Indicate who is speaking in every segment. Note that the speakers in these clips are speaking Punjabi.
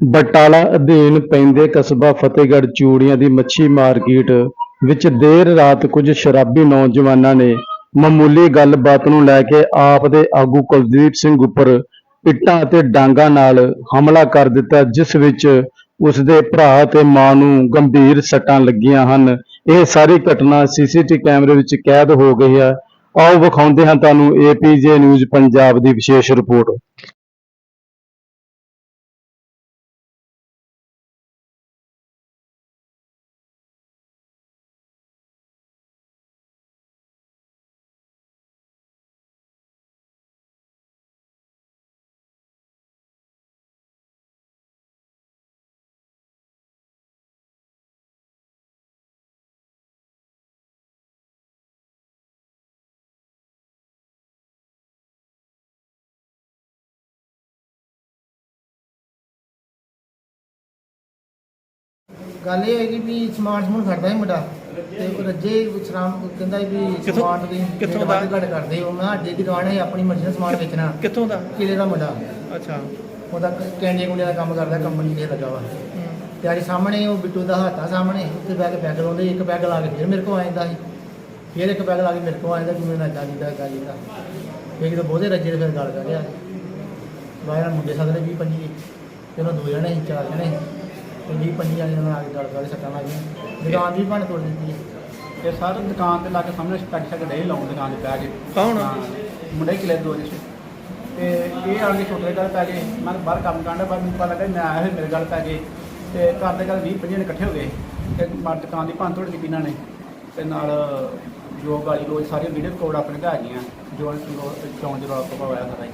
Speaker 1: ਬਟਾਲਾ ਅਧੀਨ ਪੈਂਦੇ ਕਸਬਾ ਫਤਿਹਗੜ੍ਹ ਚੂੜੀਆਂ ਦੀ ਮੱਛੀ ਮਾਰਕੀਟ ਵਿੱਚ ਦੇਰ ਰਾਤ ਕੁਝ ਸ਼ਰਾਬੀ ਨੌਜਵਾਨਾਂ ਨੇ ਮਾਮੂਲੀ ਗੱਲਬਾਤ ਨੂੰ ਲੈ ਕੇ ਆਪ ਦੇ ਆਗੂ ਕੁਲਦੀਪ ਸਿੰਘ ਉੱਪਰ ਇੱਟਾਂ ਅਤੇ ਡਾਂਗਾਂ ਨਾਲ ਹਮਲਾ ਕਰ ਦਿੱਤਾ, ਜਿਸ ਵਿੱਚ ਉਸ ਦੇ ਭਰਾ ਤੇ ਮਾਂ ਨੂੰ ਗੰਭੀਰ ਸੱਟਾਂ ਲੱਗੀਆਂ ਹਨ। ਇਹ ਸਾਰੀ ਘਟਨਾ ਸੀਸੀਟੀ ਕੈਮਰੇ ਵਿੱਚ ਕੈਦ ਹੋ ਗਈ ਹੈ। ਆਓ ਵਿਖਾਉਂਦੇ ਹਾਂ ਤੁਹਾਨੂੰ ਏਪੀਜੇ ਨਿਊਜ਼ ਪੰਜਾਬ ਦੀ ਵਿਸ਼ੇਸ਼ ਰਿਪੋਰਟ।
Speaker 2: ਗੱਲ ਇਹ ਹੈਗੀ ਵੀ ਸਮਾਨ ਸਮੂਨ ਖੜਦਾ ਸੀ ਮੁੰਡਾ ਤੇ ਉਹ ਰੱਜੇ ਸ਼ਰਾਮ ਕਹਿੰਦਾ ਸੀ ਵੀ
Speaker 3: ਕਿੱਥੋਂ-
Speaker 2: ਸਮਾਨ ਤੁਸੀਂ
Speaker 3: ਕਿੱਥੋਂ ਦਾ?
Speaker 2: ਘੜ ਕਰਦੇ ਹੋ। ਮੈਂ ਅੱਡੇ ਦੀ ਦੁਕਾਨ ਹੈ ਆਪਣੀ ਮਰਜ਼ੀ ਨਾਲ ਸਮਾਨ ਵੇਚਣਾ।
Speaker 3: ਕਿੱਥੋਂ ਦਾ?
Speaker 2: ਕਿਲੇ ਦਾ ਮੁੰਡਾ।
Speaker 3: ਅੱਛਾ।
Speaker 2: ਉਹਦਾ ਕੈਂਡੀਆਂ ਕੁੰਡੀਆਂ ਦਾ ਕੰਮ ਕਰਦਾ ਕੰਪਨੀ ਤੇ ਲੱਗਾ ਵਾ। ਤੇ ਅੱਜ ਸਾਹਮਣੇ ਉਹ ਬਿੱਟੂ ਦਾ ਹੱਥ ਆ ਸਾਹਮਣੇ ਉੱਤੇ ਬੈਗ ਪੈਗ ਲਾਉਂਦੇ ਇੱਕ ਪੈਗ ਲਾ ਕੇ ਫਿਰ ਮੇਰੇ ਕੋਲ ਆ ਜਾਂਦਾ ਸੀ। ਫਿਰ ਇੱਕ ਪੈਗ ਲਾ ਕੇ ਮੇਰੇ ਕੋਲ ਆ ਜਾਂਦਾ ਕਿ ਮੈਂ ਨੱਚਾ ਜਿੱਦਾਂ ਗਾ ਜਿੱਦਾਂ ਇੱਕ ਤਾਂ ਬਹੁਤੇ ਰੱਜੇ ਤੇ ਫਿਰ ਗੱਲ ਕਰ ਰਿਹਾ ਬਾਹਰ ਮੁੰਡੇ ਸਾਦਰੇ 20 25 ਤੇ ਉਹਨਾਂ ਦੋ ਜਣੇ ਸੀ ਚਾਰ ਜਣੇ ਤੇ 20 25 ਜਣੇ ਨਾਲ ਆ ਕੇ ਗੱਲ ਕਰ ਸੱਟਾਂ ਲੱਗ ਗਈਆਂ ਦੁਕਾਨ ਵੀ ਭੰਨ ਤੋੜ ਦਿੱਤੀ
Speaker 4: ਇਹ ਸਰ ਦੁਕਾਨ ਤੇ ਲਾ ਕੇ ਸਾਹਮਣੇ ਸਟੱਕ ਸ਼ੱਕ ਡੇ ਲਾਉਣ ਦੁਕਾਨ ਤੇ ਬਹਿ ਕੇ।
Speaker 3: ਕੌਣ?
Speaker 4: ਮੁੰਡਾ ਕਿਲੇ ਦੋ ਜਿਸ ਤੇ ਇਹ ਆ ਕੇ ਛੋਟੇ ਗੱਲ ਪੈ ਗਏ ਮੈਂ ਤਾਂ ਬਾਹਰ ਕੰਮ ਕਰਦਾ ਪਰ ਮੈਨੂੰ ਪਤਾ ਲੱਗਾ ਮੈਂ ਆਇਆ ਹੋਇਆ ਮੇਰੇ ਗੱਲ ਪੈ ਗਏ ਤੇ ਘਰ ਦੇ ਘਰ 20 25 ਜਣੇ ਇਕੱਠੇ ਹੋ ਗਏ। ਤੇ ਮਾਰ ਦੁਕਾਨ ਦੀ ਭੰਨ ਤੋੜ ਕੀਤੀ ਇਹਨਾਂ ਨੇ। ਤੇ ਨਾਲ ਜੋ ਗਾਲੀ ਲੋਜ ਸਾਰੇ ਵੀਡੀਓ ਕੋਡ ਆਪਣੇ ਘਰ ਗਈਆਂ ਜੋ ਚੌਂਜ ਰੋਲ ਪਵਾਇਆ ਸਾਰਾ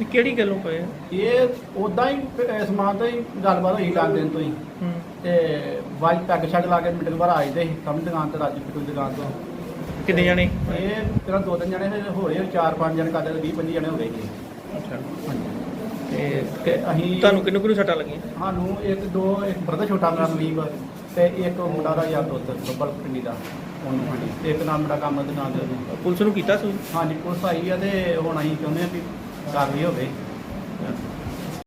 Speaker 3: ਇਹ ਕਿਹੜੀ ਗੱਲੋਂ ਪਏ ਆ?
Speaker 4: ਇਹ ਉਦਾਂ ਹੀ ਇਸ ਸਮਾਨ ਤੋਂ ਹੀ ਗੱਲਬਾਤ ਹੋਈ ਲੱਗ ਦਿਨ ਤੋਂ ਹੀ।
Speaker 3: ਹੂੰ।
Speaker 4: ਤੇ ਵਾਈ ਪੈਗ ਛੱਡ ਲਾ ਕੇ ਮਿਡਲ ਵਾਰ ਆਏ ਦੇ ਸੀ ਸਾਹਮਣੇ ਦੁਕਾਨ ਤੇ ਰਾਜੀ ਕੋਈ ਦੁਕਾਨ ਤੋਂ।
Speaker 3: ਕਿੰਨੇ ਜਾਣੇ?
Speaker 4: ਇਹ ਤੇਰਾ ਦੋ ਤਿੰਨ ਜਣੇ ਹੋ ਰਹੇ ਚਾਰ ਪੰਜ ਜਣੇ ਕਰਦੇ 20 25 ਜਣੇ ਹੋ ਗਏ ਜੀ
Speaker 3: ਅੱਛਾ। ਤੇ
Speaker 4: ਅਸੀਂ
Speaker 3: ਤੁਹਾਨੂੰ ਕਿੰਨੂੰ ਕਿੰਨੂੰ ਸੱਟਾਂ ਲੱਗੀਆਂ?
Speaker 4: ਸਾਨੂੰ ਇੱਕ ਦੋ ਇੱਕ ਬਰਦਰ ਛੋਟਾ ਮੇਰਾ ਮਲੀਬ ਤੇ ਇੱਕ ਮੁੰਡਾ ਦਾ ਯਾਰ ਦੋਸਤ ਬੱਬਲ ਪਿੰਡੀ ਦਾ ਉਹਨੂੰ ਹਾਂਜੀ। ਤੇ ਇੱਕ ਨਾਲ ਮੁੰਡਾ ਕੰਮ ਦੇ ਉਹਨੂੰ।
Speaker 3: ਪੁਲਿਸ ਨੂੰ ਕੀਤਾ ਸੀ?
Speaker 4: ਹਾਂਜੀ ਪੁਲਿਸ ਆਈ ਆ ਤੇ ਹੁਣ ਅਸੀਂ ਚਾਹੁੰਦੇ ਆ ਵੀ ਕਾਰਵਾਈ ਹੋਵੇ।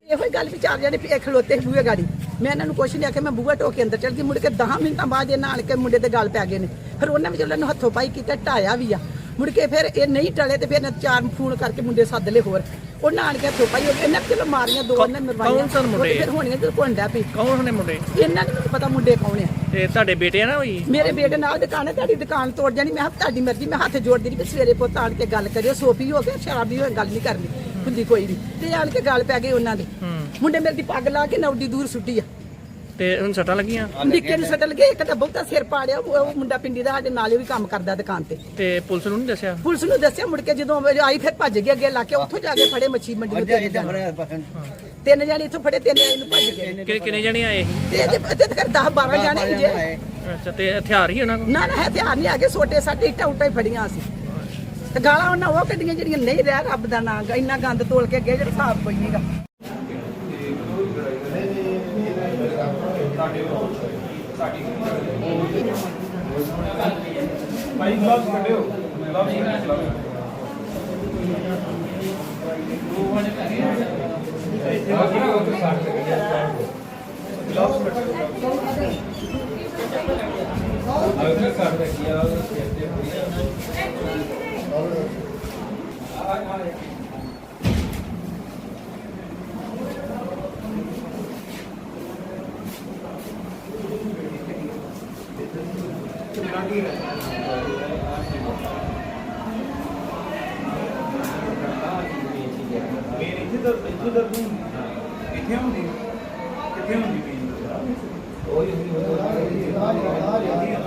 Speaker 5: ਇਹੋ ਹੀ ਗੱਲ ਵੀ ਚਾਰ ਜਣੇ ਫੇਰ ਖਲੋਤੇ ਸੀ ਬੂਹੇ ਗਾੜੀ। ਮੈਂ ਇਹਨਾਂ ਨੂੰ ਕੁਛ ਨਹੀਂ ਆਖਿਆ ਮੈਂ ਬੂਹਾ ਟੋ ਕੇ ਅੰਦਰ ਚਲ ਗਈ। ਮੁੜ ਕੇ 10 ਮਿੰਟਾਂ ਬਾਅਦ ਇਹਨਾਂ ਆਣ ਕੇ ਮੁੰਡੇ ਦੇ ਗੱਲ ਪੈ ਗਏ ਨੇ। ਫਿਰ ਉਹਨਾਂ ਵੀ ਜਦੋਂ ਹੱਥੋਂ ਪਾਈ ਕੀਤਾ ਢਾਇਆ ਵੀ ਆ। ਮੁੜ ਕੇ ਫਿਰ ਇਹ ਨਹੀਂ ਟਲੇ ਤੇ ਫਿਰ ਇਹਨਾਂ ਚਾਰ ਫੋਨ ਕਰਕੇ ਮੁੰਡੇ ਸੱਦ ਲਏ ਹੋਰ। ਉਹਨਾਂ ਆਣ ਕੇ ਹੱਥੋਂ ਪਾਈ ਇਹਨਾਂ ਚਲੋ ਮਾਰੀਆਂ ਦੋ ਉਹਨਾਂ ਨੇ ਮਰਵਾਈਆਂ।
Speaker 3: ਕੌਣ ਸਨ ਮੁੰਡੇ?
Speaker 5: ਉਹ ਤੇ ਫਿਰ ਹੋਣੀਆਂ ਜਦੋਂ ਕੋਂਡਾ ਪਈ।
Speaker 3: ਕੌਣ ਨੇ ਮੁੰਡੇ?
Speaker 5: ਇਹਨਾਂ ਨੂੰ ਨੀ ਪਤਾ ਮੁੰਡੇ ਕੌਣ ਆ।
Speaker 3: ਤੇ ਤੁਹਾਡੇ ਬੇਟੇ ਆ ਨਾ ਹੋਈ
Speaker 5: ਮੇਰੇ ਬੇਟੇ ਨਾਲ ਦੁਕਾਨ ਹੈ ਤੁਹਾਡੀ ਦੁਕਾਨ ਤੋੜ ਜਾਣੀ। ਮੈਂ ਕਿਹਾ ਤੁਹਾਡੀ ਮਰਜ਼ੀ ਮੈਂ ਹੱਥ ਜੋੜਦੀ ਵੀ ਸਵੇਰੇ ਪੁੱਤ ਆਣ ਕੇ ਗੱਲ ਕਰਿਓ ਸੋਫੀ ਹੋ ਕੇ ਸ਼ਰਾਬੀ ਹੋ ਕੇ ਗੱਲ ਨਹੀਂ ਕਰਨੀ। ਹੁੰਦੀ ਕੋਈ ਵੀ। ਤੇ ਆਣ ਕੇ ਗੱਲ ਪੈ ਗਈ ਉਹਨਾਂ ਦੇ। ਮੁੰਡੇ ਮੇਰੇ ਦੀ ਪੱਗ ਲਾ ਕੇ ਨੌਡੀ ਦੂਰ ਸੁੱਟੀ ਆ।
Speaker 3: ਤੇ ਹੁਣ ਸੱਟਾਂ ਲੱਗੀਆਂ?
Speaker 5: ਨਿੱਕੇ ਨੂੰ ਸੱਟ ਲਗੇ ਇੱਕ ਤਾਂ ਬਹੁਤਾ ਸਿਰ ਪਾੜਿਆ ਉਹ ਉਹ ਮੁੰਡਾ ਪਿੰਡੀ ਦਾ ਸਾਡੇ ਨਾਲੇ ਵੀ ਕੰਮ ਕਰਦਾ ਦੁਕਾਨ ਤੇ।
Speaker 3: ਤੇ ਪੁਲਿਸ ਨੂੰ ਨਹੀਂ ਦੱਸਿਆ?
Speaker 5: ਪੁਲਿਸ ਨੂੰ ਦੱਸਿਆ ਮੁੜ ਕੇ ਜਦੋਂ ਆਈ ਫਿਰ ਭੱਜ ਗਿਆ ਅੱਗੇ ਲਾ ਕੇ ਉੱਥੋਂ ਜਾ ਕੇ ਫੜੇ ਮੱਛੀ ਮੰਡੀ ਨੂੰ ਤਿੰਨ ਜਾਣੇ। ਤਿੰਨ ਜਾਣੇ ਇੱਥੋਂ ਫੜੇ ਤਿੰਨ ਜਾਣੇ ਨੂੰ ਭੱਜ ਗਏ।
Speaker 3: ਕਿ ਕਿੰਨੇ ਜਣੇ ਆਏ?
Speaker 5: ਤੇ ਇਹਦੇ ਤੇ ਕਰ 10 12 ਜਾਣੇ ਜੇ
Speaker 3: ਅੱਛਾ ਤੇ ਹਥਿਆਰ ਹੀ ਉਹਨਾਂ ਕੋਲ?
Speaker 5: ਨਾ ਨਾ ਹਥਿਆਰ ਨਹੀਂ ਆ ਗਏ ਛੋਟੇ ਸਾਡੇ ਇੱਟਾਂ ਉੱਟਾਂ ਹੀ ਫੜੀਆਂ ਸੀ ਤੇ ਗਾਲਾਂ ਉਹਨਾਂ ਉਹ ਕੱਢੀਆਂ ਜਿਹੜੀਆਂ ਨਹੀਂ ਰਹਿ ਰੱਬ ਦਾ ਨਾਂ ਗਾ ਇੰਨਾ ਗੰਦ ਤੋਲ ਕੇ ਗਏ ਜਿਹੜਾ ਹਿਸਾਬ ਕੋਈ ਨਹੀਂਗਾ
Speaker 4: ਬਾਕੀ ਬੜੇ ਮਾਰੇ ਤੇ ਕਿੱਥੇ ਹੁੰਦੀ? ਪਈ
Speaker 5: ਉਹ ਹੀ ਹੁੰਦੀ ਆ ਆ ਆ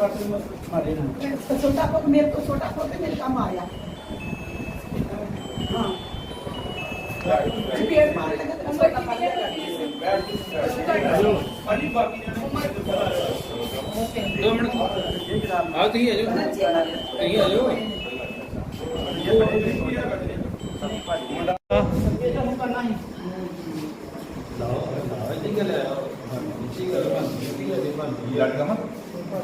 Speaker 5: छोटा
Speaker 4: को मेरे
Speaker 5: को छोटा को मेरे काम आया हाँ चपेट मार लगा तो
Speaker 2: नंबर का पता
Speaker 6: ओके दो मिनट आओ
Speaker 7: तो ही आ
Speaker 4: जाओ यही आ जाओ करना है लाओ लाओ जी गल है जी
Speaker 2: गल है जी गल है लड़का मत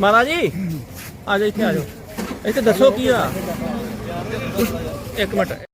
Speaker 2: ਬੱਚੇ ਜੀ ਆ ਜਾ ਇੱਥੇ ਆ ਜਾਓ। ਇੱਥੇ ਦੱਸੋ ਕੀ ਆ? ਇੱਕ ਮਿੰਟ।